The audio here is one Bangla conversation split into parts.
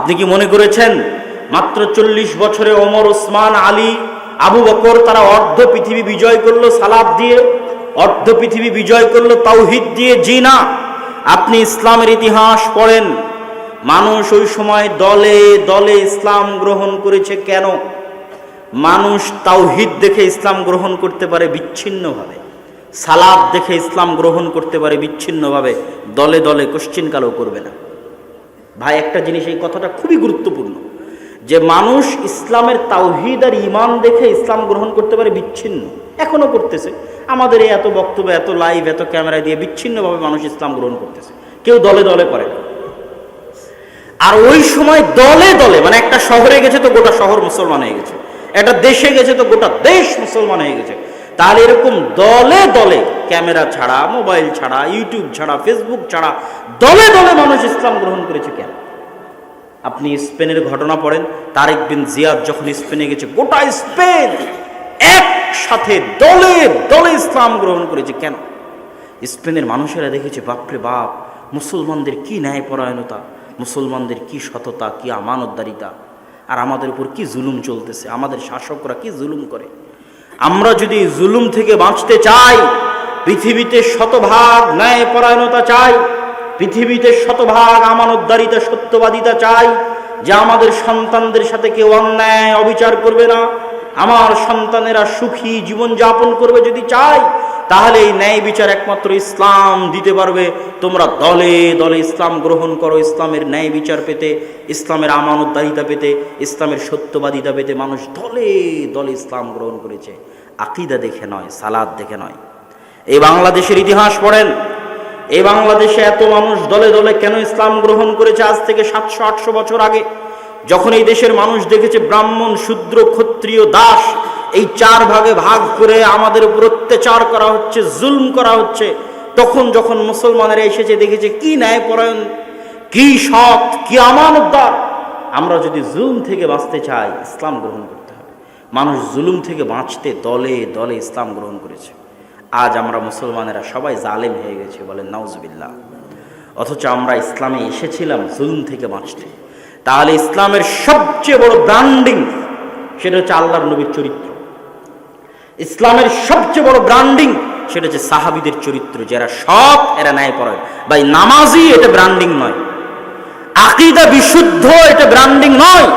আপনি কি মনে করেছেন? মাত্র চল্লিশ বছরে ওমর, ওসমান, আলী, আবু বকর, তারা অর্ধ পৃথিবী বিজয় করল সালাদ দিয়ে, অর্ধ পৃথিবী বিজয় করল তাওহিদ দিয়ে। জি না, আপনি ইসলামের ইতিহাস পড়েন। মানুষ ওই সময় দলে দলে ইসলাম গ্রহণ করেছে কেন? মানুষ তাওহিদ দেখে ইসলাম গ্রহণ করতে পারে বিচ্ছিন্নভাবে। সালাদ দেখে ইসলাম গ্রহণ করতে পারে বিচ্ছিন্নভাবে। দলে দলে কোশ্চিনকালও করবে না। ভাই, একটা জিনিস, এই কথাটা খুবই গুরুত্বপূর্ণ। যে মানুষ ইসলামের তাওহিদ আর ইমান দেখে ইসলাম গ্রহণ করতে পারে বিচ্ছিন্ন। এখনও করতেছে। আমাদের এই এত বক্তব্য, এত লাইভ, এত ক্যামেরা দিয়ে বিচ্ছিন্নভাবে মানুষ ইসলাম গ্রহণ করতেছে। কেউ দলে দলে করে আর ওই সময় দলে দলে মানে একটা শহরে গেছে তো গোটা শহর মুসলমান হয়ে গেছে। একটা দেশে গেছে তো গোটা দেশ মুসলমান হয়ে গেছে। তাহলে এরকম দলে দলে, ক্যামেরা ছাড়া, মোবাইল ছাড়া, ইউটিউব ছাড়া, ফেসবুক ছাড়া, দলে দলে মানুষ ইসলাম গ্রহণ করেছে কেন? আপনি স্পেনের ঘটনা পড়েন, তারেক বিন জিয়াদ যখন স্পেনে গেছে, গোটা স্পেন একসাথে দলে দলে ইসলাম গ্রহণ করেছে কেন? স্পেনের মানুষেরা দেখেছে, বাপরে বাপ, মুসলমানদের কি ন্যায়পরায়ণতা, মুসলমানদের কি সততা, কি আমানতদারিতা, আর আমাদের উপর কি জুলুম চলতেছে, আমাদের শাসকরা কি জুলুম করে? আমরা যদি জুলুম থেকে বাঁচতে চাই, পৃথিবীতে শতভাগ ন্যায় পরায়ণতা চাই, পৃথিবীতে শতভাগ আমানতদারিতা, সত্যবাদিতা চাই, যে আমাদের সন্তানদের সাথে কেউ অন্যায় অবিচার করবে না, আমার সন্তানেরা সুখী জীবন যাপন করবে যদি চাই তাহলে এই ন্যায় বিচার একমাত্র ইসলাম দিতে পারবে। তোমরা দলে দলে ইসলাম গ্রহণ করো, ইসলামের ন্যায় বিচার পেতে, ইসলামের আমানতদারিতা পেতে, ইসলামের সত্যবাদিতা পেতে মানুষ দলে দলে ইসলাম গ্রহণ করেছে। আকিদা দেখে নয়, সালাদ দেখে নয়। এই বাংলাদেশের ইতিহাস পড়েন। এই বাংলাদেশে এত মানুষ দলে দলে কেন ইসলাম গ্রহণ করেছে আজ থেকে সাতশো, আটশো বছর আগে? যখন এই দেশের মানুষ দেখেছে ব্রাহ্মণ, শূদ্র, ক্ষত্রিয়, দাস এই চার ভাগে ভাগ করে আমাদের উপর অত্যাচার করা হচ্ছে, জুলম করা হচ্ছে। তখন যখন মুসলমানেরা এসেছে, দেখেছে কি ন্যায়পরায়ণ, কি সৎ, কি আমানতদার। আমরা যদি জুলুম থেকে বাঁচতে চাই, ইসলাম গ্রহণ করতে হবে। মানুষ জুলুম থেকে বাঁচতে দলে দলে ইসলাম গ্রহণ করেছে। আজ আমরা মুসলমানেরা সবাই জালেম হয়ে গেছে বলেন নাউজবিল্লাহ। অথচ আমরা ইসলামে এসেছিলাম জুলুম থেকে বাঁচতে। তাহলে ইসলামের সবচেয়ে বড় ব্র্যান্ডিং সেটা হচ্ছে আল্লাহর নবীর চরিত্র। ইসলামের সবচেয়ে বড় ব্র্যান্ডিং সেটা হচ্ছে সাহাবিদের চরিত্র, যারা সৎ, এরা ন্যায় পড়ে ভাই নামাজি এটা ব্র্যান্ডিং নয়। আকিদা বিশুদ্ধ, এটা ব্র্যান্ডিং নয়।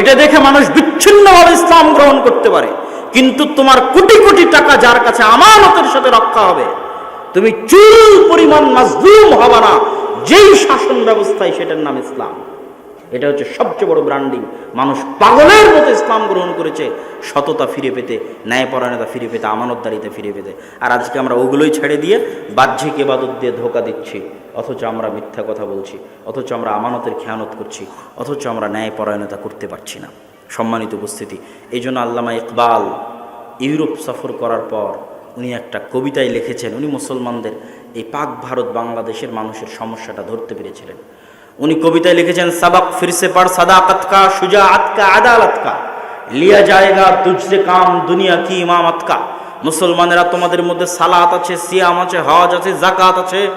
এটা দেখে মানুষ বিচ্ছিন্নভাবে ইসলাম গ্রহণ করতে পারে। কিন্তু তোমার কোটি কোটি টাকা যার কাছে আমানতের সাথে রক্ষা হবে, তুমি চুল পরিমাণ মাজলুম হবা না। যেই শাসন ব্যবস্থায় সেটার নাম ইসলাম। এটা হচ্ছে সবচেয়ে বড় ব্র্যান্ডিং মানুষ পাগলের মতো ইসলাম গ্রহণ করেছে, সততা ফিরে পেতে, ন্যায়পরায়ণতা ফিরে পেতে, আমানতদারিতে ফিরে পেতে। আর আজকে আমরা ওগুলোই ছেড়ে দিয়ে বাহ্যিক এবাদত দিয়ে ধোকা দিচ্ছি। অথচ আমরা মিথ্যা কথা বলছি, অথচ আমরা আমানতের খেয়ানত করছি, অথচ আমরা ন্যায়পরায়ণতা করতে পারছি না। সম্মানিত উপস্থিতি এই জন্য আল্লামা ইকবাল ইউরোপ সফর করার পর উনি একটা কবিতায় লিখেছেন, উনি মুসলমানদের এই পাক ভারত বাংলাদেশের মানুষের সমস্যাটা ধরতে পেরেছিলেন। উনি কবিতায় লিখেছেন, সাবাক ফিরসে পর সাদাকত কা সুজা আতকা আদালত কা। লিয়া যায়গা তুঝসে কাম, দুনিয়া কি ইমামত কা। মুসলমানেরা তোমাদের মধ্যে সালাত আছে, সিয়াম আছে, হজ আছে জাকাত আছে।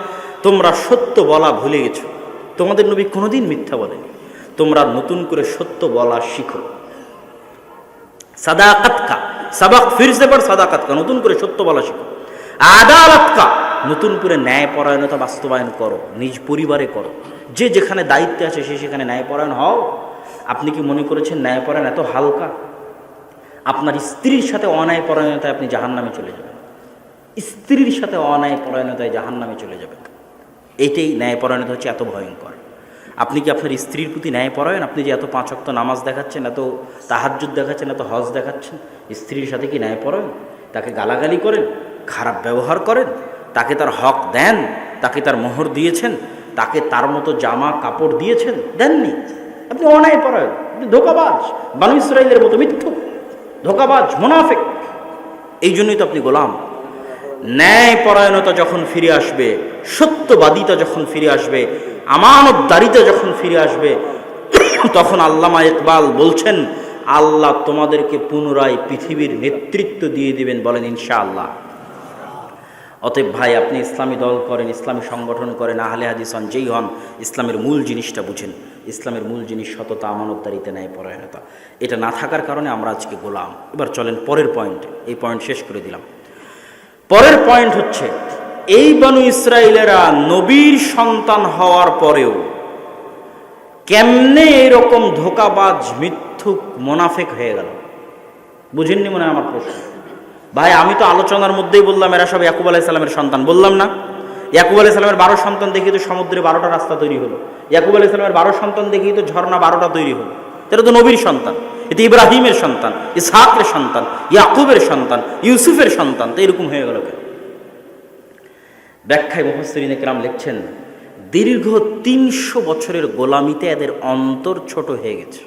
তোমরা সত্য বলা ভুলে গেছো। তোমাদের নবী কোনোদিন মিথ্যা বলেনি। তোমরা নতুন করে সত্য বলা শিখো। সাদাকাত কা, সাবাক ফিরসে পর সাদাকাত কা, নতুন করে সত্য বলা শিখো। আদালত কা, নতুন করে ন্যায়পরায়ণতা বাস্তবায়ন করো, নিজ পরিবারে করো। যে যেখানে দায়িত্বে আছে, সে সেখানে ন্যায়পরায়ণ হও। আপনি কি মনে করেছেন ন্যায়পরায়ণ এত হালকা? আপনার স্ত্রীর সাথে অন্যায়পরায়ণতায় আপনি জাহান নামে চলে যাবেন। স্ত্রীর সাথে অন্যায়পরায়ণতায় জাহান নামে চলে যাবেন। এইটাই ন্যায়পরায়ণতা হচ্ছে এত ভয়ঙ্কর। আপনি কি আপনার স্ত্রীর প্রতি ন্যায়পরায়ণ? আপনি যে এত পাঁচ পাঁচক্ত নামাজ দেখাচ্ছেন, এত তাহাজ্জুদ দেখাচ্ছেন, এত হজ দেখাচ্ছেন, স্ত্রীর সাথে কি ন্যায়পরায়ণ? তাকে গালাগালি করেন, খারাপ ব্যবহার করেন, তাকে তার হক দেন, তাকে তার মোহর দিয়েছেন তাকে তার মতো জামা কাপড় দিয়েছেন? দেননি। আপনি অনায় পরায়ণ, আপনি ধোকাবাজ। বানু ইসরায়েলের মতো মিথ্যু, ধোকাবাজ, মোনাফেক। এই জন্যই তো আপনি গোলাম। ন্যায় পরায়ণতা যখন ফিরে আসবে, সত্যবাদিতা যখন ফিরে আসবে, আমানতদারিতা যখন ফিরে আসবে, তখন আল্লামা ইকবাল বলছেন, আল্লাহ তোমাদেরকে পুনরায় পৃথিবীর নেতৃত্ব দিয়ে দিবেন বলেন ইনশাআল্লাহ। অতএব ভাই, আপনি ইসলামী দল করেন, ইসলামী সংগঠন করেন, আহলে হাদিস হন, যেই হন, ইসলামের মূল জিনিসটা বুঝেন। ইসলামের মূল জিনিস সততা, আমানতদারিতে, ন্যায় পরায়ণতা। এটা না থাকার কারণে আমরা আজকে গোলাম। এবার চলেন পরের পয়েন্টে এই পয়েন্ট শেষ করে দিলাম। পরের পয়েন্ট হচ্ছে, এই বানু ইসরায়েলেরা নবীর সন্তান হওয়ার পরেও কেমনে এরকম ধোকাবাজ, মিথ্যুক, মোনাফেক হয়ে গেল? বুঝেননি মনে আমার প্রশ্ন? ভাই, আমি তো আলোচনার মধ্যেই বললাম এরা সব ইয়াকুব আলাইসাল্লামের সন্তান। বললাম না। ইয়াকুব আলাইসাল্লামের বারো সন্তান দেখি তো সমুদ্রে বারোটা রাস্তা তৈরি হলো। ইয়াকুব আলাইসাল্লামের বারো সন্তান দেখি তো ঝর্ণা বারোটা তৈরি হলো। এটা তো নবীর সন্তান এতে ইব্রাহিমের সন্তান, ইসহাকের সন্তান, ইয়াকুবের সন্তান, ইউসুফের সন্তান। তো এরকম হয়ে গেল কেন? ব্যাখ্যায় মুহসরিন একরাম লিখছেন, দীর্ঘ তিনশো বছরের গোলামিতে এদের অন্তর ছোট হয়ে গেছে।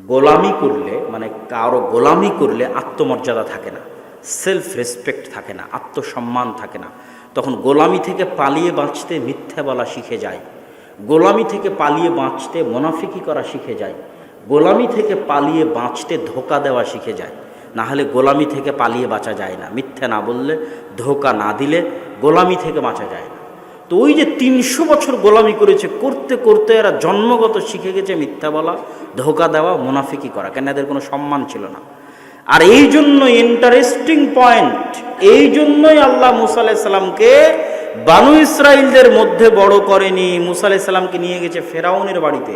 গোলামি করলে মানে কারও গোলামি করলে আত্মমর্যাদা থাকে না সেলফ রেসপেক্ট থাকে না, আত্মসম্মান থাকে না। তখন গোলামি থেকে পালিয়ে বাঁচতে মিথ্যা বলা শিখে যায়। গোলামি থেকে পালিয়ে বাঁচতে মোনাফিকি করা শিখে যায়। গোলামি থেকে পালিয়ে বাঁচতে ধোকা দেওয়া শিখে যায়। না হলে গোলামি থেকে পালিয়ে বাঁচা যায় না। মিথ্যা না বললে, ধোকা না দিলে গোলামি থেকে বাঁচা যায় তো ওই যে তিনশো বছর গোলামি করেছে, করতে করতে এরা জন্মগত শিখে গেছে মিথ্যা বলা, ধোকা দেওয়া, মুনাফিকি করা। কেন এদের কোনো সম্মান ছিল না? আর এই জন্য ইন্টারেস্টিং পয়েন্ট এই জন্যই আল্লাহ মুসা আলাইসাল্লামকে বানু ইসরায়েলদের মধ্যে বড় করেনি। মুসা আলাইসাল্লামকে নিয়ে গেছে ফেরাউনের বাড়িতে।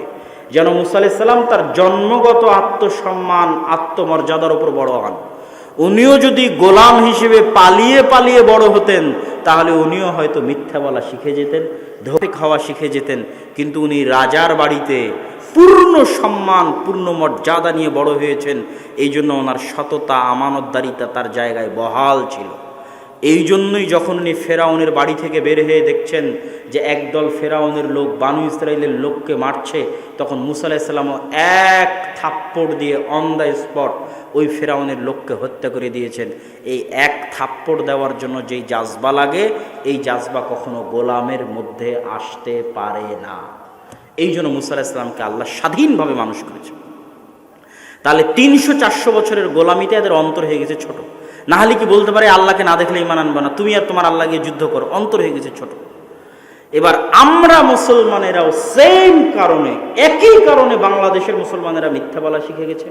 যেন মুসা আলাইসাল্লাম তার জন্মগত আত্মসম্মান, আত্মমর্যাদার উপর বড় হন। উনিও যদি গোলাম হিসেবে পালিয়ে পালিয়ে বড় হতেন, তাহলে উনিও হয়তো মিথ্যা বলা শিখে যেতেন ধোপে খাওয়া শিখে যেতেন, কিন্তু উনি রাজার বাড়িতে পূর্ণ সম্মান, পূর্ণ মর্যাদা নিয়ে বড় হয়েছেন। এই জন্য ওনার সততা, আমানতদারিতা তার জায়গায় বহাল ছিল। এই জন্যই যখন উনি ফেরাউনের বাড়ি থেকে বের হয়ে দেখছেন যে একদল ফেরাউনের লোক বানু ইসরায়েলের লোককে মারছে, তখন মুসা আলাহিসাল্লামও এক থাপ্পড় দিয়ে অন দ্য স্পট ওই ফেরাউনের লোককে হত্যা করে দিয়েছেন। এই এক থাপ্পড় দেওয়ার জন্য যেই জাজবা লাগে, এই জাজবা কখনো গোলামের মধ্যে আসতে পারে না। এই জন্য মুসা আলাহিসাল্লামকে আল্লাহ স্বাধীনভাবে মানুষ করেছে। তাহলে তিনশো চারশো বছরের গোলামিতে এদের অন্তর হয়ে গেছে ছোট। না হলে কি বলতে পারে, আল্লাহকে না দেখলে ইমান আনবে না। তুমি আর তোমার আল্লাহ গিয়ে যুদ্ধ করো, অন্তর হয়ে গেছে ছোট। এবার আমরা মুসলমানেরাও সেম কারণে, একই কারণে বাংলাদেশের মুসলমানেরা মিথ্যা বলা শিখে গেছে।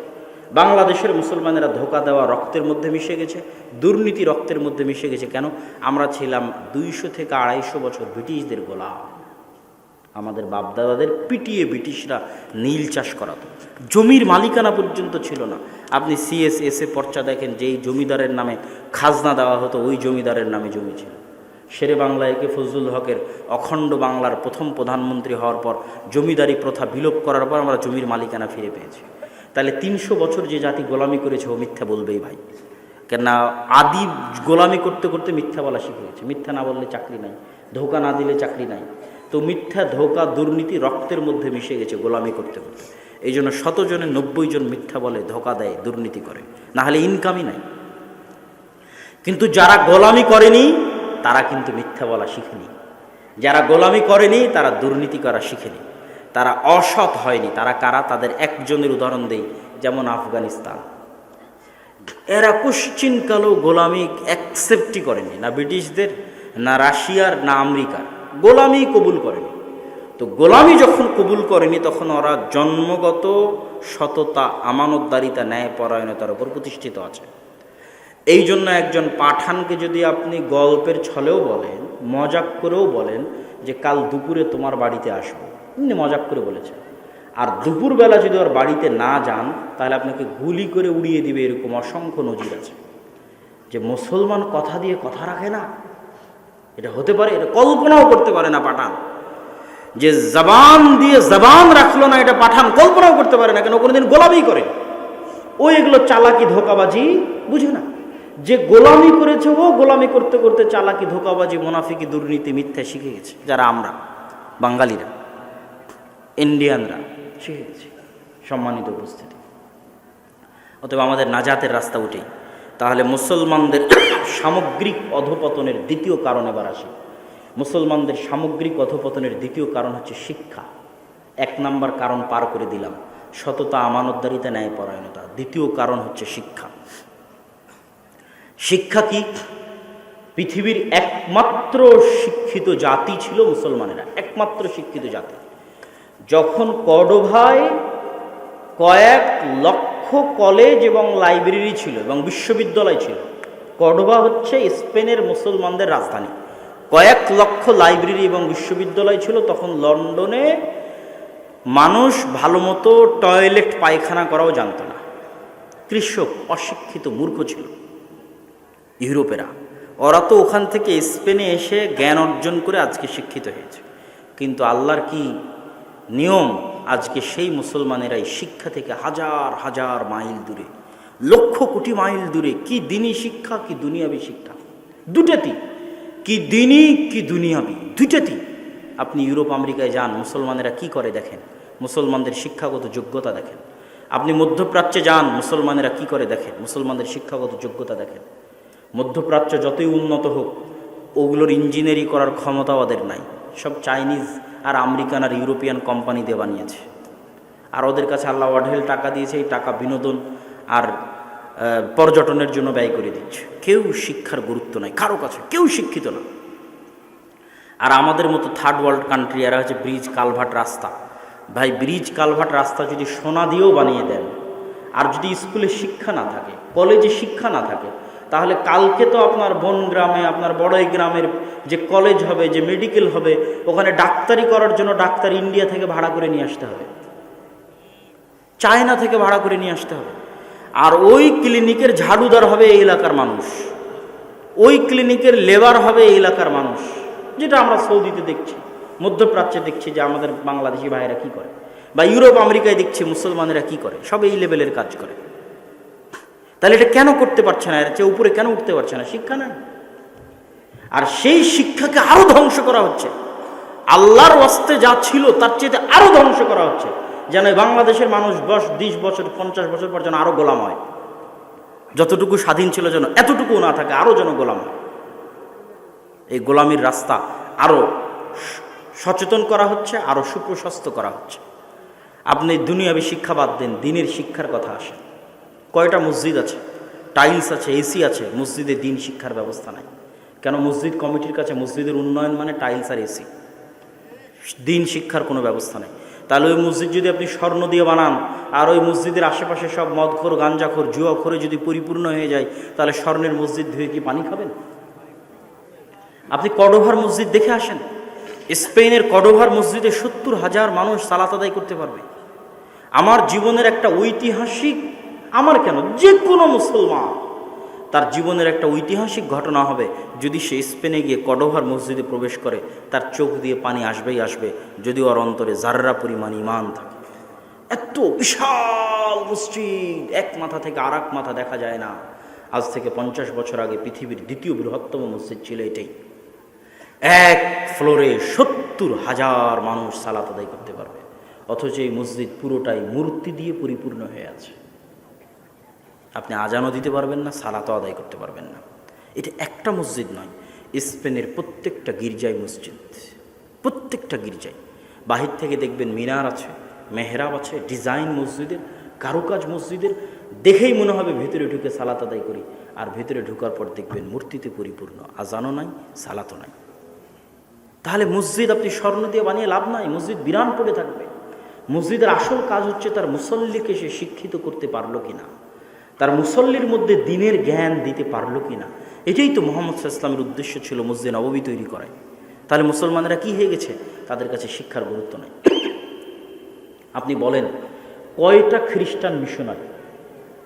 বাংলাদেশের মুসলমানেরা ধোকা দেওয়া রক্তের মধ্যে মিশে গেছে, দুর্নীতি রক্তের মধ্যে মিশে গেছে। কেন? আমরা ছিলাম দুইশো থেকে আড়াইশো বছর ব্রিটিশদের গোলাম। আমাদের বাপদাদাদের পিটিয়ে ব্রিটিশরা নীল চাষ করাতো। জমির মালিকানা পর্যন্ত ছিল না। আপনি সিএসএস এ পর্চা দেখেন, যেই জমিদারের নামে খাজনা দেওয়া হতো, ওই জমিদারের নামে জমি ছিল। শেরে বাংলায় একে ফজলুল হকের অখণ্ড বাংলার প্রথম প্রধানমন্ত্রী হওয়ার পর জমিদারি প্রথা বিলোপ করার পর আমরা জমির মালিকানা ফিরে পেয়েছি। তাহলে তিনশো বছর যে জাতি গোলামি করেছে, ও মিথ্যা বলবেই ভাই। কেননা আদি গোলামি করতে করতে মিথ্যা বলা শিখে গেছে মিথ্যা না বললে চাকরি নাই, ধোকা না দিলে চাকরি নাই। তো মিথ্যা, ধোকা, দুর্নীতি রক্তের মধ্যে মিশে গেছে, গোলামি করতে করতে। এই জন্য শতজনে নব্বই জন মিথ্যা বলে, ধোকা দেয়, দুর্নীতি করে। না হলে ইনকামই নাই। কিন্তু যারা গোলামি করেনি, তারা কিন্তু মিথ্যা বলা শিখেনি। যারা গোলামি করেনি, তারা দুর্নীতি করা শিখেনি। তারা অসৎ হয়নি। তারা কারা? তাদের একজনের উদাহরণ দেই, যেমন আফগানিস্তান। এরা কুশ্চিনকালেও গোলামি অ্যাকসেপ্টই করেনি, না ব্রিটিশদের, না রাশিয়ার, না আমেরিকার। গোলামি কবুল করেনি। তো গোলামি যখন কবুল করেনি, তখন ওরা জন্মগত সততা, আমানতদারিতা ন্যায় পরায়ণতার উপর প্রতিষ্ঠিত আছে। এই জন্য একজন পাঠানকে যদি আপনি গল্পের ছলেও বলেন, মজাক করেও বলেন যে, কাল দুপুরে তোমার বাড়িতে আসব। এমনি মজাক করে বলেছে আর দুপুরবেলা যদি ওর বাড়িতে না যান, তাহলে আপনাকে গুলি করে উড়িয়ে দিবে এরকম অসংখ্য নজির আছে। যে মুসলমান কথা দিয়ে কথা রাখে না এটা হতে পারে, এটা কল্পনাও করতে পারে না পাঠান। যে জবান দিয়ে জবান রাখল না এটা পাঠান, কল্পনাও করতে পারে না কেন, কোনোদিন গোলামি করে। ও এগুলো চালাকি ধোকাবাজি বুঝে না। যে গোলামি করেছে ও, গোলামি করতে করতে চালাকি ধোকাবাজি, মোনাফিকি দুর্নীতি, মিথ্যা শিখে গেছে, যারা আমরা, বাঙালিরা, ইন্ডিয়ানরা শিখে গেছে, সম্মানিত উপস্থিতি। অতএব আমাদের নাজাতের রাস্তা উঠেই। তাহলে মুসলমানদের সামগ্রিক অধপতনের দ্বিতীয় কারণ এবার আসে। মুসলমানদের সামগ্রিক অধপতনের দ্বিতীয় কারণ হচ্ছে শিক্ষা। এক নাম্বার কারণ পার করে দিলাম। সততা, আমানতদারিতা ন্যায় পরায়ণতা দ্বিতীয় কারণ হচ্ছে শিক্ষা। শিক্ষা কি? পৃথিবীর একমাত্র শিক্ষিত জাতি ছিল মুসলমানেরা। একমাত্র শিক্ষিত জাতি। যখন কর্ডোভায় কয়েক লক্ষ কলেজ এবং লাইব্রেরি ছিল এবং বিশ্ববিদ্যালয় ছিল। কর্ডোভা হচ্ছে স্পেনের মুসলমানদের রাজধানী। কয়েক লক্ষ লাইব্রেরি এবং বিশ্ববিদ্যালয় ছিল। তখন লন্ডনে মানুষ ভালো মতো টয়লেট পায়খানা করাও জানতো না। কৃষক, অশিক্ষিত, মূর্খ ছিল ইউরোপেরা। ওরা তো ওখান থেকে স্পেনে এসে জ্ঞান অর্জন করে আজকে শিক্ষিত হয়েছে। কিন্তু আল্লাহর কি নিয়ম? আজকে সেই মুসলমানেরাই শিক্ষা থেকে হাজার হাজার মাইল দূরে, লক্ষ কোটি মাইল দূরে, কি দিনী শিক্ষা, কি দুনিয়াবি শিক্ষা? দুটাতেই কি দিনই কি দুনিয়াবি? দুটাতেই আপনি ইউরোপ, আমেরিকায় যান, মুসলমানেরা কি করে দেখেন? মুসলমানদের শিক্ষাগত যোগ্যতা দেখেন। আপনি মধ্যপ্রাচ্যে যান, মুসলমানেরা কি করে দেখেন? মুসলমানদের শিক্ষাগত যোগ্যতা দেখেন। মধ্যপ্রাচ্য যতই উন্নত হোক, ওগুলোর ইঞ্জিনিয়ারিং করার ক্ষমতা ওদের নাই। সব চাইনিজ আর আমেরিকান আর ইউরোপিয়ান কোম্পানি দিয়ে বানিয়েছে। আর ওদের কাছে আল্লাহ অঢেল টাকা দিয়েছে, এই টাকা বিনোদন আর পর্যটনের জন্য ব্যয় করে দিচ্ছে। কেউ শিক্ষার গুরুত্ব নাই, কারও কাছে, কেউ শিক্ষিত না। আর আমাদের মতো থার্ড ওয়ার্ল্ড কান্ট্রি এরা হচ্ছে ব্রিজ কালভার্ট রাস্তা। ভাই ব্রিজ কালভার্ট রাস্তা যদি সোনা দিয়েও বানিয়ে দেন, আর যদি স্কুলে শিক্ষা না থাকে কলেজে শিক্ষা না থাকে, তাহলে কালকে তো আপনার বন গ্রামে আপনার বড়ই গ্রামের যে কলেজ হবে, যে মেডিকেল হবে, ওখানে ডাক্তারি করার জন্য ডাক্তার ইন্ডিয়া থেকে ভাড়া করে নিয়ে আসতে হবে। চায়না থেকে ভাড়া করে নিয়ে আসতে হবে। আর ওই ক্লিনিকের ঝাড়ুদার হবে এই এলাকার মানুষ। ওই ক্লিনিকের লেবার হবে এই এলাকার মানুষ। যেটা আমরা সৌদিতে দেখছি, মধ্যপ্রাচ্যে দেখছি যে আমাদের বাংলাদেশি ভাইয়েরা কি করে? বা ইউরোপ, আমেরিকায় দেখছি মুসলমানেরা কি করে? সব এই লেভেলের কাজ করে। তাহলে এটা কেন করতে পারছে না? এর চেয়ে উপরে কেন উঠতে পারছে না? শিক্ষা নাই আর সেই শিক্ষাকে আরও ধ্বংস করা হচ্ছে। আল্লাহর ওয়াস্তে যা ছিল, তার চেয়ে আরও ধ্বংস করা হচ্ছে। যেন বাংলাদেশের মানুষ বস বিশ বছর, পঞ্চাশ বছর পর যেন আরও গোলাম হয়। যতটুকু স্বাধীন ছিল যেন এতটুকু না থাকে, আরও যেন গোলাম এই গোলামির রাস্তা আরও সচেতন করা হচ্ছে, আরও সুপ্রশস্ত করা হচ্ছে। আপনি দুনিয়াবি শিক্ষা বাদ দেন, দিনের শিক্ষার কথা আসে কয়টা মসজিদ আছে? টাইলস আছে, এসি আছে, মসজিদে দিন শিক্ষার ব্যবস্থা নাই। কেন মসজিদ কমিটির কাছে মসজিদের উন্নয়ন মানে টাইলস আর এসি। দিন শিক্ষার কোনো ব্যবস্থা নেই। তাহলে ওই মসজিদ যদি আপনি স্বর্ণ দিয়ে বানান, আর ওই মসজিদের আশেপাশে সব মদখোর, গাঞ্জাখোর, জুয়াখোরে যদি পরিপূর্ণ হয়ে যায়, তাহলে স্বর্ণের মসজিদ ধুয়ে কি পানি খাবেন? আপনি কডোভার মসজিদ দেখে আসেন। স্পেনের কডোভার মসজিদে সত্তর হাজার মানুষ সালাত আদায় করতে পারবে। আমার জীবনের একটা ঐতিহাসিক, আমার কেন? যে কোনো মুসলমান তার জীবনের একটা ঐতিহাসিক ঘটনা হবে। যদি সে স্পেনে গিয়ে কডোভার মসজিদে প্রবেশ করে, তার চোখ দিয়ে পানি আসবেই আসবে যদি ওর অন্তরে জাররা পরিমাণ ইমান থাকে। এত বিশাল মসজিদ, এক মাথা থেকে আর মাথা দেখা যায় না। আজ থেকে পঞ্চাশ বছর আগে পৃথিবীর দ্বিতীয় বৃহত্তম মসজিদ ছিল এটাই। এক ফ্লোরে সত্তর হাজার মানুষ সালাত আদায় করতে পারবে। অথচ এই মসজিদ পুরোটাই মূর্তি দিয়ে পরিপূর্ণ হয়ে আছে। আপনি আজানও দিতে পারবেন না, সালাতও আদায় করতে পারবেন না। এটা একটা মসজিদ নয়, স্পেনের প্রত্যেকটা গির্জায় মসজিদ। প্রত্যেকটা গির্জায়। বাহির থেকে দেখবেন মিনার আছে, মেহরাব আছে, ডিজাইন মসজিদের, কারুকাজ মসজিদের, দেখেই মনে হবে ভেতরে ঢুকে সালাত আদায় করি। আর ভেতরে ঢুকার পর দেখবেন মূর্তিতে পরিপূর্ণ, আজানও নাই, সালাতও নাই। তাহলে মসজিদ আপনি স্বর্ণ দিয়ে বানিয়ে লাভ নাই, মসজিদ বিরান পড়ে থাকবে। মসজিদের আসল কাজ হচ্ছে তার মুসল্লিকে সে শিক্ষিত করতে পারল কিনা। তার মুসল্লির মধ্যে দিনের জ্ঞান দিতে পারল কিনা? এটাই তো মোহাম্মদ ইসলামের উদ্দেশ্য ছিল মসজিদ নববী তৈরি করায়। তাহলে মুসলমানেরা কি হয়ে গেছে? তাদের কাছে শিক্ষার গুরুত্ব নাই। আপনি বলেন, কয়টা খ্রিস্টান মিশনারি?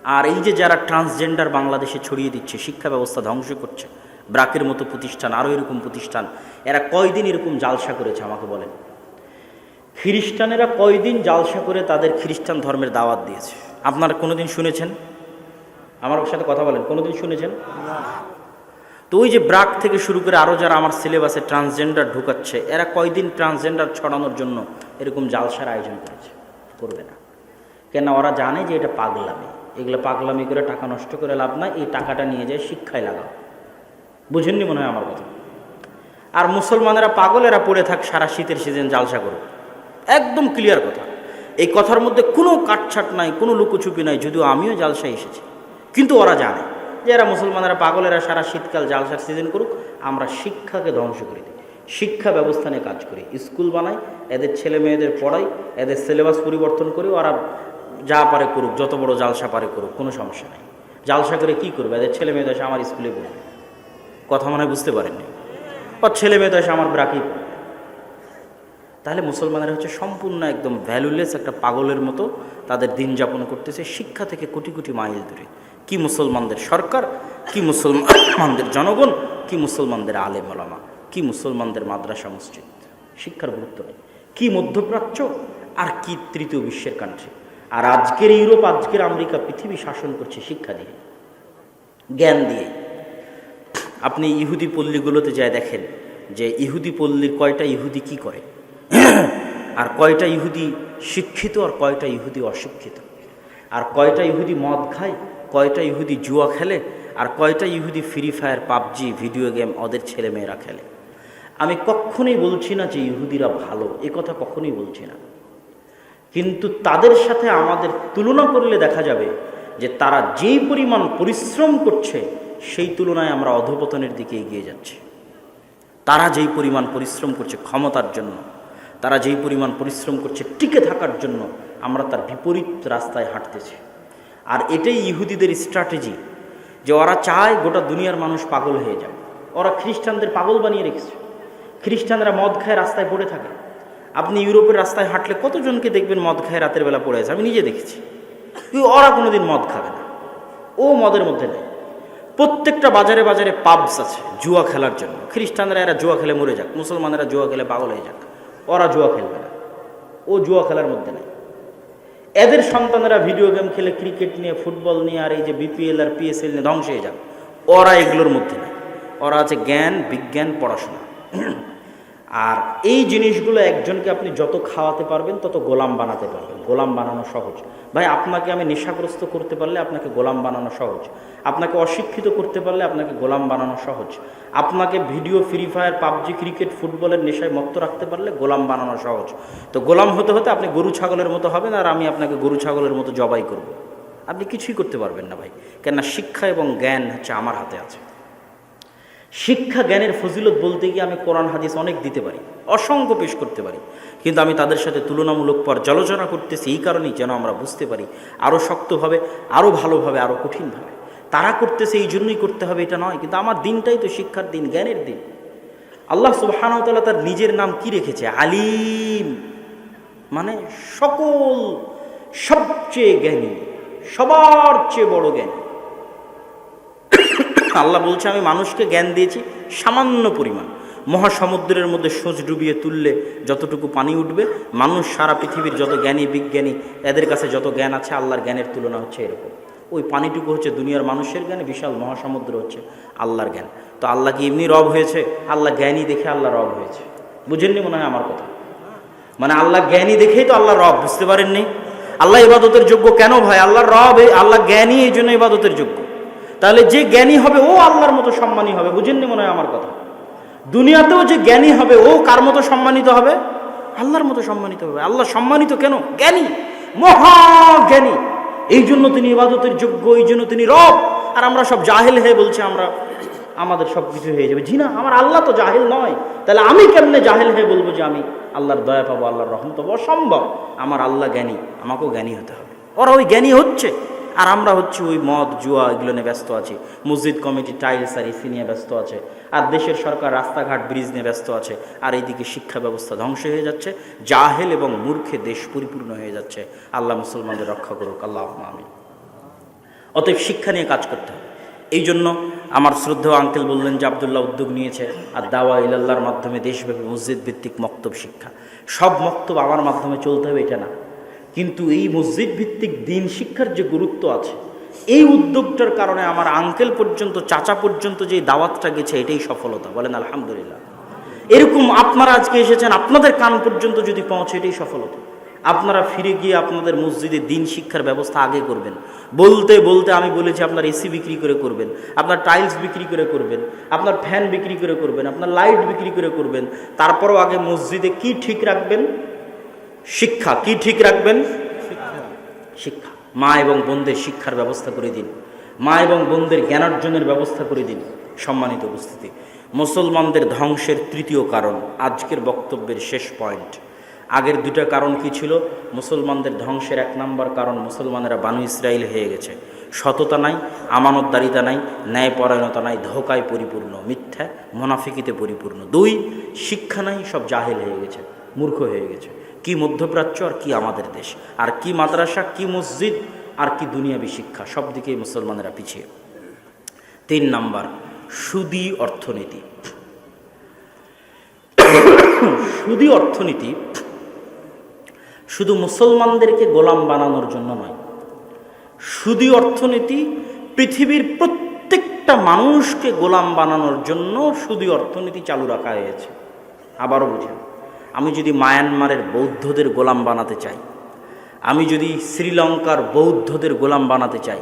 আর এই যে যারা ট্রান্সজেন্ডার বাংলাদেশে ছড়িয়ে দিচ্ছে, শিক্ষা ব্যবস্থা ধ্বংস করছে, ব্রাকের মতো প্রতিষ্ঠান, আরও এরকম প্রতিষ্ঠান, এরা কয়দিন এরকম জালসা করেছে আমাকে বলেন? খ্রিস্টানেরা কয়দিন জালসা করে তাদের খ্রিস্টান ধর্মের দাওয়াত দিয়েছে? আপনারা কোনোদিন শুনেছেন? আমার সাথে কথা বলেন, কোনোদিন শুনেছেন? তো ওই যে ব্রাক থেকে শুরু করে আরও যারা আমার সিলেবাসে ট্রান্সজেন্ডার ঢুকাচ্ছে, এরা কয়দিন ট্রান্সজেন্ডার ছড়ানোর জন্য এরকম জালসার আয়োজন করেছে? করবে না। কেন ওরা জানে যে এটা পাগলামি। এগুলো পাগলামি করে টাকা নষ্ট করে লাভ নাই এই টাকাটা নিয়ে যায় শিক্ষায় লাগাও। বুঝেননি মনে হয় আমার কথা? আর মুসলমানেরা পাগলেরা পড়ে থাক, সারা শীতের সিজন জালসা করুক। একদম ক্লিয়ার কথা। এই কথার মধ্যে কোনো কাটছাট নাই, কোনো লুকোচুপি নাই, যদিও আমিও জালসায় এসেছি। কিন্তু ওরা জানে যে এরা মুসলমানেরা পাগলেরা সারা শীতকাল জালসার সিজন করুক, আমরা শিক্ষাকে ধ্বংস করে দিই। শিক্ষা ব্যবস্থা নিয়ে কাজ করি, স্কুল বানাই, এদের ছেলে মেয়েদের পড়াই, এদের সিলেবাস পরিবর্তন করি, ওরা যা পারে করুক, যত বড় জালসা পারে করুক, কোনো সমস্যা নেই। জালসা করে কি করবে? এদের ছেলে মেয়েদের আমার স্কুলে পড়বে কথা মনে বুঝতে পারেননি? ওর ছেলে মেয়েদের এসে আমার পড়বে তাহলে মুসলমানের হচ্ছে সম্পূর্ণ একদম ভ্যালুলেস একটা পাগলের মতো তাদের দিন যাপন করতেছে, শিক্ষা থেকে কোটি কোটি মাইল দূরে। কি মুসলমানদের সরকার, কি মুসলমানদের জনগণ, কি মুসলমানদের আলেম ওলামা, কি মুসলমানদের মাদ্রাসা মসজিদ। শিক্ষার গুরুত্ব নেই। কি মধ্যপ্রাচ্য আর কি তৃতীয় বিশ্বের কান্ট্রি আর আজকের ইউরোপ, আজকের আমেরিকা, পৃথিবী শাসন করছে শিক্ষা দিয়ে। জ্ঞান দিয়ে। আপনি ইহুদি পল্লীগুলোতে যায় দেখেন যে ইহুদি পল্লীর কয়টা ইহুদি কি করে? আর কয়টা ইহুদি শিক্ষিত আর কয়টা ইহুদি অশিক্ষিত? আর কয়টা ইহুদি মদ খায়? কয়টা ইহুদি জুয়া খেলে আর কয়টা ইহুদি free fire PUBG video game ওদের ছেলে মেয়েরা খেলে? আমি কখনোই বলছি না যে ইহুদিরা ভালো, এ কথা কখনোই বলছি না। কিন্তু তাদের সাথে আমাদের তুলনা করলে দেখা যাবে যে তারা যেই পরিমাণ পরিশ্রম করছে, সেই তুলনায় আমরা অধপতনের দিকে এগিয়ে যাচ্ছি। তারা যেই পরিমাণ পরিশ্রম করছে ক্ষমতার জন্য, তারা যেই পরিমাণ পরিশ্রম করছে টিকে থাকার জন্য, আমরা তার বিপরীত রাস্তায় হাঁটতেছি। আর এটাই ইহুদিদের স্ট্র্যাটেজি যে ওরা চায় গোটা দুনিয়ার মানুষ পাগল হয়ে যাবে ওরা খ্রিস্টানদের পাগল বানিয়ে রেখেছে। খ্রিস্টানরা মদ খায় রাস্তায় পড়ে থাকে। আপনি ইউরোপের রাস্তায় হাঁটলে কতজনকে দেখবেন মদ খায় রাতের বেলা পড়ে আছে? আমি নিজে দেখেছি। কিন্তু ওরা কোনোদিন মদ খাবে না। ও মদের মধ্যে নেই। প্রত্যেকটা বাজারে বাজারে পাবস আছে জুয়া খেলার জন্য। খ্রিস্টানরা এরা জুয়া খেলে মরে যাক। মুসলমানেরা জুয়া খেলে পাগল হয়ে যাক। ওরা জুয়া খেলবে না। ও জুয়া খেলার মধ্যে নেই। এদের সন্তানেরা ভিডিও গেম খেলে ক্রিকেট নিয়ে ফুটবল নিয়ে, আর এই যে বিপিএল আর পিএসএল নিয়ে ধ্বংস হয়ে যান ওরা এগুলোর মধ্যে নেই। ওরা আছে জ্ঞান, বিজ্ঞান, পড়াশোনা। আর এই জিনিসগুলো একজনকে আপনি যত খাওয়াতে পারবেন, তত গোলাম বানাতে পারবেন। গোলাম বানানো সহজ। ভাই, আপনাকে আমি নেশাগ্রস্ত করতে পারলে আপনাকে গোলাম বানানো সহজ। আপনাকে অশিক্ষিত করতে পারলে আপনাকে গোলাম বানানো সহজ। আপনাকে video free fire PUBG, cricket, ফুটবলের নেশায় মত্ত রাখতে পারলে গোলাম বানানো সহজ। তো গোলাম হতে হতে আপনি গরু ছাগলের মতো হবেন আর আমি আপনাকে গরু ছাগলের মতো জবাই করব। আপনি কিছুই করতে পারবেন না ভাই। কেননা শিক্ষা এবং জ্ঞান হচ্ছে আমার হাতে আছে। শিক্ষা জ্ঞানের ফজিলত বলতে গিয়ে আমি কোরআন, হাদিস অনেক দিতে পারি, অসংখ্য পেশ করতে পারি। কিন্তু আমি তাদের সাথে তুলনামূলক পর্যালোচনা করতেছি, এই কারণেই যেন আমরা বুঝতে পারি আরও শক্তভাবে আরও ভালোভাবে আরও কঠিনভাবে। তারা করতেছে, এই জন্যই করতে হবে, এটা নয়। কিন্তু আমার দিনটাই তো শিক্ষার দিন, জ্ঞানের দিন। আল্লাহ সুবাহানতাল্লাহ তার নিজের নাম কি রেখেছে? আলিম। মানে সকল সবচেয়ে জ্ঞানী, সবার চেয়ে বড় জ্ঞানী। আল্লাহ বলছে, আমি মানুষকে জ্ঞান দিয়েছি সামান্য পরিমাণ। মহাসমুদ্রের মধ্যে সোজ ডুবিয়ে তুললে যতটুকু পানি উঠবে, মানুষ সারা পৃথিবীর যত জ্ঞানী বিজ্ঞানী, এদের কাছে যত জ্ঞান আছে, আল্লাহর জ্ঞানের তুলনা হচ্ছে এরকম। ওই পানিটুকু হচ্ছে দুনিয়ার মানুষের জ্ঞান, বিশাল মহাসমুদ্র হচ্ছে আল্লাহর জ্ঞান। তো আল্লাহ কি এমনি রব হয়েছে? আল্লাহ জ্ঞানী দেখে আল্লাহ রব হয়েছে। বুঝেননি মনে হয় আমার কথা? মানে আল্লাহ জ্ঞানী দেখেই তো আল্লাহ রব, বুঝতে পারেননি? আল্লাহ ইবাদতের যোগ্য কেন ভাই? আল্লাহর রব, আল্লাহ জ্ঞানী এই জন্য ইবাদতের যোগ্য। তাহলে যে জ্ঞানী হবে ও আল্লাহর মতো সম্মানী হবে, বুঝেননি মনে হয় আমার কথা? দুনিয়াতেও যে জ্ঞানী হবে ও কার মতো সম্মানিত হবে? আল্লাহর মতো সম্মানিত হবে। আল্লাহ সম্মানিত কেন? জ্ঞানী মহাজ্ঞানী এই জন্য তিনি ইবাদতের যোগ্য, এই জন্য তিনি রব। আর আমরা সব জাহেল হয়ে বলছি আমরা, আমাদের সব কিছু হয়ে যাবে। জি না আমার আল্লাহ তো জাহেল নয়। তাহলে আমি কেমনে জাহেল হয়ে বলব যে আমি আল্লাহর দয়া পাবো, আল্লাহর রহমত পাবো? অসম্ভব। আমার আল্লাহ জ্ঞানী, আমাকেও জ্ঞানী হতে হবে। ওরা ওই জ্ঞানী হচ্ছে। আর আমরা হচ্ছে ওই মদ, জুয়া, এগুলো নিয়ে ব্যস্ত আছি। মসজিদ, কমিটি, টাইলস আর এসি নিয়ে ব্যস্ত আছে। আর দেশের সরকার, রাস্তাঘাট, ব্রিজ নিয়ে ব্যস্ত আছে। আর এইদিকে শিক্ষা ব্যবস্থা ধ্বংস হয়ে যাচ্ছে। জাহেল এবং মূর্খে দেশ পরিপূর্ণ হয়ে যাচ্ছে। আল্লাহ মুসলমানদের রক্ষা করুক। আল্লাহ আমি অতএব শিক্ষা নিয়ে কাজ করতে হবে। এই জন্য আমার শ্রদ্ধেয় আঙ্কেল বললেন যে আবদুল্লাহ উদ্যোগ নিয়েছে, আর দাওয়া ইলাল্লার মাধ্যমে দেশব্যাপী মসজিদ ভিত্তিক মক্তব শিক্ষা। সব মক্তব আমার মাধ্যমে চলতে হবে, এটা না। কিন্তু এই মসজিদ ভিত্তিক দিন শিক্ষার যে গুরুত্ব আছে, এই উদ্যোগটার কারণে আমার আঙ্কেল পর্যন্ত, চাচা পর্যন্ত যে দাওয়াতটা গেছে, এটাই সফলতা। বলেন, আলহামদুলিল্লাহ। এরকম আপনারা আজকে এসেছেন, আপনাদের কান পর্যন্ত যদি পৌঁছে, এটাই সফলতা। আপনারা ফিরে গিয়ে আপনাদের মসজিদে দিন শিক্ষার ব্যবস্থা আগে করবেন। বলতে বলতে আমি বলেছি, আপনার এসি বিক্রি করে করবেন, আপনার টাইলস বিক্রি করে করবেন, আপনার ফ্যান বিক্রি করে করবেন, আপনার লাইট বিক্রি করে করবেন, তারপরও আগে মসজিদে কি ঠিক রাখবেন? শিক্ষা কি ঠিক রাখবেন? শিক্ষা। মা এবং বোনদের শিক্ষার ব্যবস্থা করে দিন। মা এবং বোনদের জ্ঞানার্জনের ব্যবস্থা করে দিন সম্মানিত উপস্থিতি। মুসলমানদের ধ্বংসের তৃতীয় কারণ, আজকের বক্তব্যের শেষ পয়েন্ট। আগের দুটা কারণ কি ছিল? মুসলমানদের ধ্বংসের এক নম্বর কারণ মুসলমানেরা বানু ইসরায়েল হয়ে গেছে। সততা নাই, আমানতদারিতা নাই, ন্যায়পরায়ণতা নাই, ধোকায় পরিপূর্ণ, মিথ্যা, মোনাফিকিতে পরিপূর্ণ। দুই, শিক্ষা নাই, সব জাহেল হয়ে গেছে, মূর্খ হয়ে গেছে। কি মধ্যপ্রাচ্য আর কি আমাদের দেশ? আর কি মাদ্রাসা, কি মসজিদ, আর কি দুনিয়াবী শিক্ষা? সব দিকেই মুসলমানেরা পিছিয়ে। তিন নাম্বার, সুদি অর্থনীতি। সুদি অর্থনীতি শুধু মুসলমানদেরকে গোলাম বানানোর জন্য নয়, সুদি অর্থনীতি পৃথিবীর প্রত্যেকটা মানুষকে গোলাম বানানোর জন্য সুদি অর্থনীতি চালু রাখা হয়েছে। আবারও বুঝেন। আমি যদি মায়ানমারের বৌদ্ধদের গোলাম বানাতে চাই, আমি যদি শ্রীলঙ্কার বৌদ্ধদের গোলাম বানাতে চাই,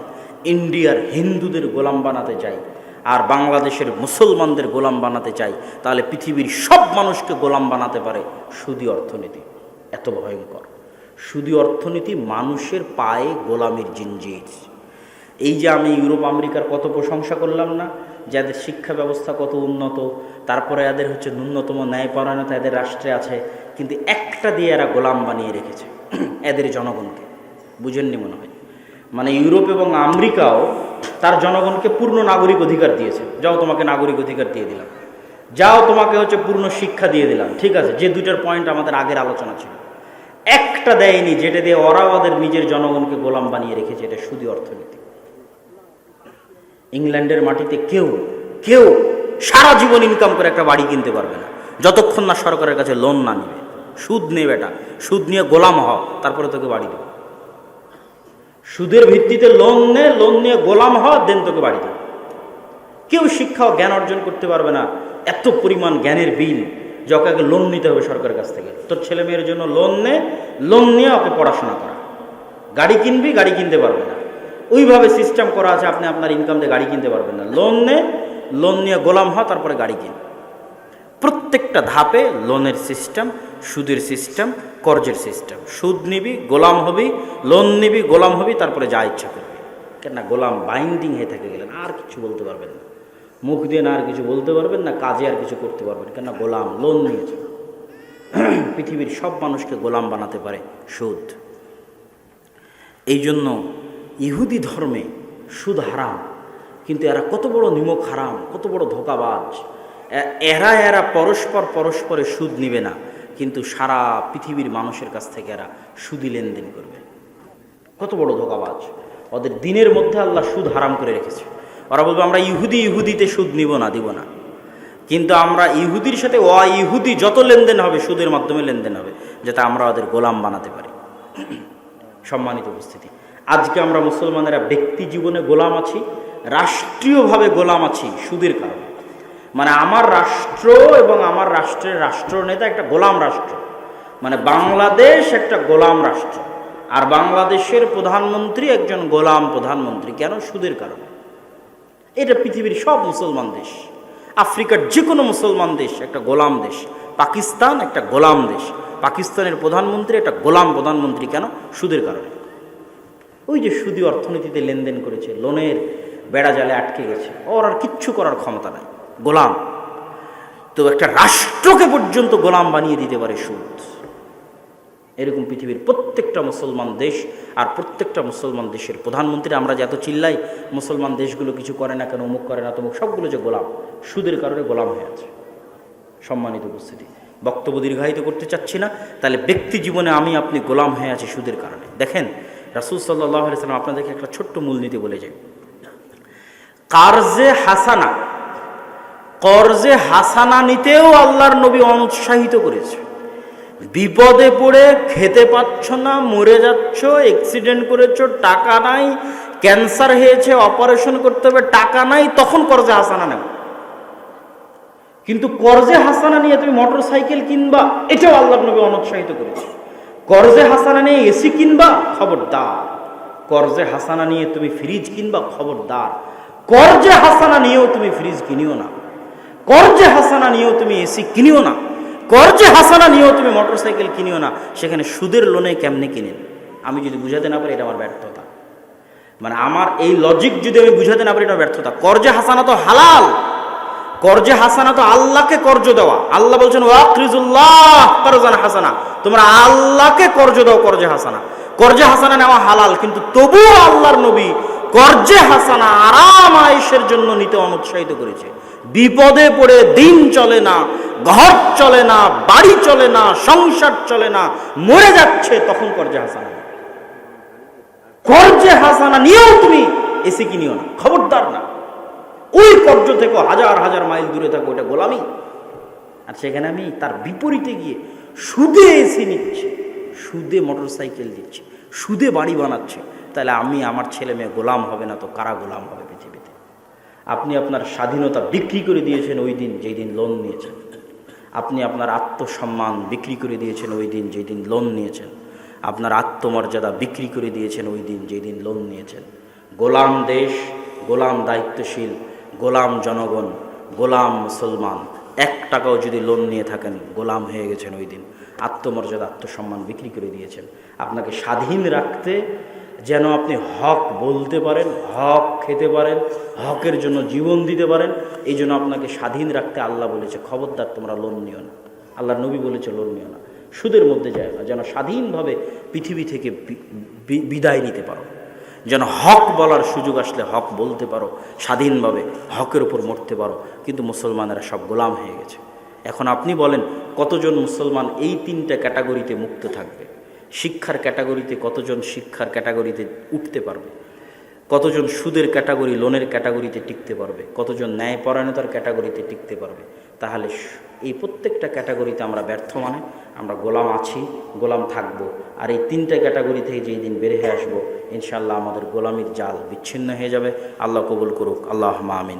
ইন্ডিয়ার হিন্দুদের গোলাম বানাতে চাই, আর বাংলাদেশের মুসলমানদের গোলাম বানাতে চাই, তাহলে পৃথিবীর সব মানুষকে গোলাম বানাতে পারে সুদি অর্থনীতি। এত ভয়ঙ্কর। সুদি অর্থনীতি মানুষের পায়ে গোলামের জিঞ্জির। এই যে আমি ইউরোপ আমেরিকার কত প্রশংসা করলাম না যাদের শিক্ষা ব্যবস্থা কত উন্নত, তারপরে এদের হচ্ছে ন্যূনতম ন্যায়পরায়ণতা এদের রাষ্ট্রে আছে, কিন্তু একটা দিয়ে এরা গোলাম বানিয়ে রেখেছে এদের জনগণকে। বুঝেননি মনে হয়? মানে ইউরোপ এবং আমেরিকাও তার জনগণকে পূর্ণ নাগরিক অধিকার দিয়েছে। যাও তোমাকে নাগরিক অধিকার দিয়ে দিলাম। যাও তোমাকে হচ্ছে পূর্ণ শিক্ষা দিয়ে দিলাম। ঠিক আছে? যে দুইটার পয়েন্ট আমাদের আগের আলোচনা ছিল। একটা দেয়নি যেটা দিয়ে ওরাও ওদের নিজের জনগণকে গোলাম বানিয়ে রেখেছে, এটা সুদী অর্থনীতি। ইংল্যান্ডের মাটিতে কেউ কেউ সারা জীবন ইনকাম করে একটা বাড়ি কিনতে পারবে না। যতক্ষণ না সরকারের কাছে লোন না নিবে, সুদ নেবে এটা, সুদ নিয়ে গোলাম হ তারপরে তোকে বাড়ি দেবে। সুদের ভিত্তিতে লোন নে লোন নিয়ে গোলাম হ দেন তোকে বাড়ি দেবে। কেউ শিক্ষা ও জ্ঞান অর্জন করতে পারবে না, এত পরিমাণ জ্ঞানের বিল যে ওকে লোন নিতে হবে সরকারের কাছ থেকে। তোর ছেলে মেয়ের জন্য লোন নে লোন নিয়ে ওকে পড়াশোনা করা। গাড়ি কিনবি, গাড়ি কিনতে পারবে না। ওইভাবে সিস্টেম করা আছে, আপনি আপনার ইনকাম দিয়ে গাড়ি কিনতে পারবেন না। লোন নে লোন নিয়ে গোলাম হ তারপরে গাড়ি কিন। প্রত্যেকটা ধাপে লোনের সিস্টেম সুদের সিস্টেম কর্জের সিস্টেম সুদ নিবি, গোলাম হবি লোন নিবি, গোলাম হবি, তারপরে যা ইচ্ছা করবি। কেন না গোলাম বাইন্ডিং হয়ে থাকে গেলেন, আর কিছু বলতে পারবেন না। মুখ দিয়ে না আর কিছু বলতে পারবেন না, কাজে আর কিছু করতে পারবেন কেননা গোলাম লোন নিয়েছে পৃথিবীর সব মানুষকে গোলাম বানাতে পারে সুদ। এই জন্য ইহুদি ধর্মে সুদ হারাম, কিন্তু এরা কত বড় নিমক হারাম, কত বড় ধোকাবাজ। এরা এরা পরস্পর পরস্পরে সুদ নিবে না, কিন্তু সারা পৃথিবীর মানুষের কাছ থেকে এরা সুদি লেনদেন করবে। কত বড় ধোকাবাজ। ওদের দিনের মধ্যে আল্লাহ সুদ হারাম করে রেখেছে। ওরা বলবে, আমরা ইহুদি, ইহুদিতে সুদ নিব না, দিব না। কিন্তু আমরা ইহুদির সাথে অ ইহুদি যত লেনদেন হবে, সুদের মাধ্যমে লেনদেন হবে, যাতে আমরা ওদের গোলাম বানাতে পারি। সম্মানিত উপস্থিতি। আজকে আমরা মুসলমানেরা ব্যক্তি জীবনে গোলাম আছি, রাষ্ট্রীয়ভাবে গোলাম আছি, সুদের কারণে। মানে আমার রাষ্ট্র এবং আমার রাষ্ট্রের রাষ্ট্রনেতা একটা গোলাম রাষ্ট্র। মানে বাংলাদেশ একটা গোলাম রাষ্ট্র। আর বাংলাদেশের প্রধানমন্ত্রী একজন গোলাম প্রধানমন্ত্রী, কেন? সুদের কারণে। এটা পৃথিবীর সব মুসলমান দেশ। আফ্রিকার যে কোনো মুসলমান দেশ একটা গোলাম দেশ। পাকিস্তান একটা গোলাম দেশ। পাকিস্তানের প্রধানমন্ত্রী একটা গোলাম প্রধানমন্ত্রী, কেন? সুদের কারণে। ওই যে সুদী অর্থনীতিতে লেনদেন করেছে, লোনের বেড়া জালে আটকে গেছে, ওর আর কিচ্ছু করার ক্ষমতা নাই। গোলাম। তো একটা রাষ্ট্রকে পর্যন্ত গোলাম বানিয়ে দিতে পারে সুদ। এরকম পৃথিবীর প্রত্যেকটা মুসলমান দেশ আর প্রত্যেকটা মুসলমান দেশের প্রধানমন্ত্রী, আমরা যে এত চিল্লাই, মুসলমান দেশগুলো কিছু করে না কেন, অমুক করে না, তমুক, সবগুলো যে গোলাম। সুদের কারণে গোলাম হয়ে আছে। সম্মানিত উপস্থিতি। বক্তব্য দীর্ঘায়িত করতে চাচ্ছি না, তাহলে ব্যক্তি জীবনে আমি, আপনি গোলাম হয়ে আছি সুদের কারণে। দেখেন রাসুল সাল্লাহ সাল্লাম আপনাদেরকে একটা ছোট্ট মূলনীতি বলে যাই। কার্জে হাসানা, কর্জে হাসানা নিতেও আল্লাহর নবী অনুৎসাহিত করেছে। বিপদে পড়ে খেতে পাচ্ছ না, মরে যাচ্ছ অ্যাক্সিডেন্ট করেছ, টাকা নাই ক্যান্সার হয়েছে অপারেশন করতে হবে, টাকা নাই, তখন কর্জে হাসানা নেও কিন্তু কর্জে হাসানা নিয়ে তুমি মোটর সাইকেল কিনবা, এটাও আল্লাহ নবী অনুৎসাহিত করেছে। কর্জে হাসানা নিয়ে এসি কিনবা, খবরদার। কর্জে হাসানা নিয়ে তুমি ফ্রিজ কিনবা, খবরদার। কর্জে হাসানা নিয়েও তুমি ফ্রিজ কিনিও না। কর্জে হাসানা নিয়েও তুমি এসি কিনিও না। কর্জে হাসানা নিয়েও তুমি মোটর সাইকেল কিনিও না। সেখানে সুদের লোনে কেমনে কিনেন? আমি যদি বুঝাতে না পারি, এটা আমার ব্যর্থতা। মানে আমার এই লজিক যদি আমি বুঝাতে না পারি, এটা ব্যর্থতা। কর্জে হাসানা তো হালাল। কর্জে হাসানা তো আল্লাহকে কর্জ দেওয়া। আল্লাহ বলছেন, ওয়াকরিজুল্লাহ হাসানা। তোমরা আল্লাহকে কর্জ দাও কর্জে হাসানা। কর্জে হাসানা নেওয়া হালাল, কিন্তু তবুও আল্লাহর নবী কর্জে হাসানা আরাম আয়েশের জন্য নিতে অনুৎসাহিত করেছে। বিপদে পড়ে দিন চলে না, ঘর চলে না, বাড়ি চলে না, সংসার চলে না, মরে যাচ্ছে তখন কর্জে হাসানা। কর্জে হাসানা নিয়েও তুমি এসি কিনিও না, খবরদার না। ওই কর্জ থেকে হাজার হাজার মাইল দূরে থাকো ওটা গোলামি। আর সেখানে আমি তার বিপরীতে গিয়ে সুদে এসি নিচ্ছি, সুদে মোটর সাইকেল দিচ্ছি, সুদে বাড়ি বানাচ্ছে। তাহলে আমি আমার ছেলে মেয়ে গোলাম হবে না তো কারা গোলাম হবে পৃথিবীতে? আপনি আপনার স্বাধীনতা বিক্রি করে দিয়েছেন ওই দিন যেই দিন লোন নিয়েছেন। আপনি আপনার আত্মসম্মান বিক্রি করে দিয়েছেন ওই দিন যেই দিন লোন নিয়েছেন। আপনার আত্মমর্যাদা বিক্রি করে দিয়েছেন ওই দিন যেই দিন লোন নিয়েছেন। গোলাম দেশ, গোলাম দায়িত্বশীল গোলাম জনগণ, গোলাম মুসলমান। এক টাকাও যদি লোন নিয়ে থাকেন, গোলাম হয়ে গেছেন ওই দিন। আত্মমর্যাদা, আত্মসম্মান বিক্রি করে দিয়েছেন। আপনাকে স্বাধীন রাখতে যেন আপনি হক বলতে পারেন, হক খেতে পারেন, হকের জন্য জীবন দিতে পারেন, এই জন্য আপনাকে স্বাধীন রাখতে আল্লাহ বলেছে, খবরদার, তোমরা লোন নিও না। আল্লাহ নবী বলেছে লোন নিও না। সুদের মধ্যে যায় না, যেন স্বাধীনভাবে পৃথিবী থেকে বিদায় নিতে পারো। যেন হক বলার সুযোগ আসলে হক বলতে পারো, স্বাধীনভাবে হকের উপর মরতে পারো, কিন্তু মুসলমানেরা সব গোলাম হয়ে গেছে। এখন আপনি বলেন, কতজন মুসলমান এই তিনটা ক্যাটাগরিতে মুক্ত থাকবে? শিক্ষার ক্যাটাগরিতে কতজন শিক্ষার ক্যাটাগরিতে উঠতে পারবে? কতজন সুদের ক্যাটাগরি, লোনের ক্যাটাগরিতে টিকতে পারবে? কতজন ন্যায়পরায়ণতার ক্যাটাগরিতে টিকতে পারবে? তাহলে এই প্রত্যেকটা ক্যাটাগরিতে আমরা ব্যর্থ মানে আমরা গোলাম আছি, গোলাম থাকব। আর এই তিনটা ক্যাটাগরি থেকে যেই দিন বের হয়ে আসব ইনশাল্লাহ আমাদের গোলামির জাল বিচ্ছিন্ন হয়ে যাবে। আল্লাহ কবুল করুক। আল্লাহ আমিন।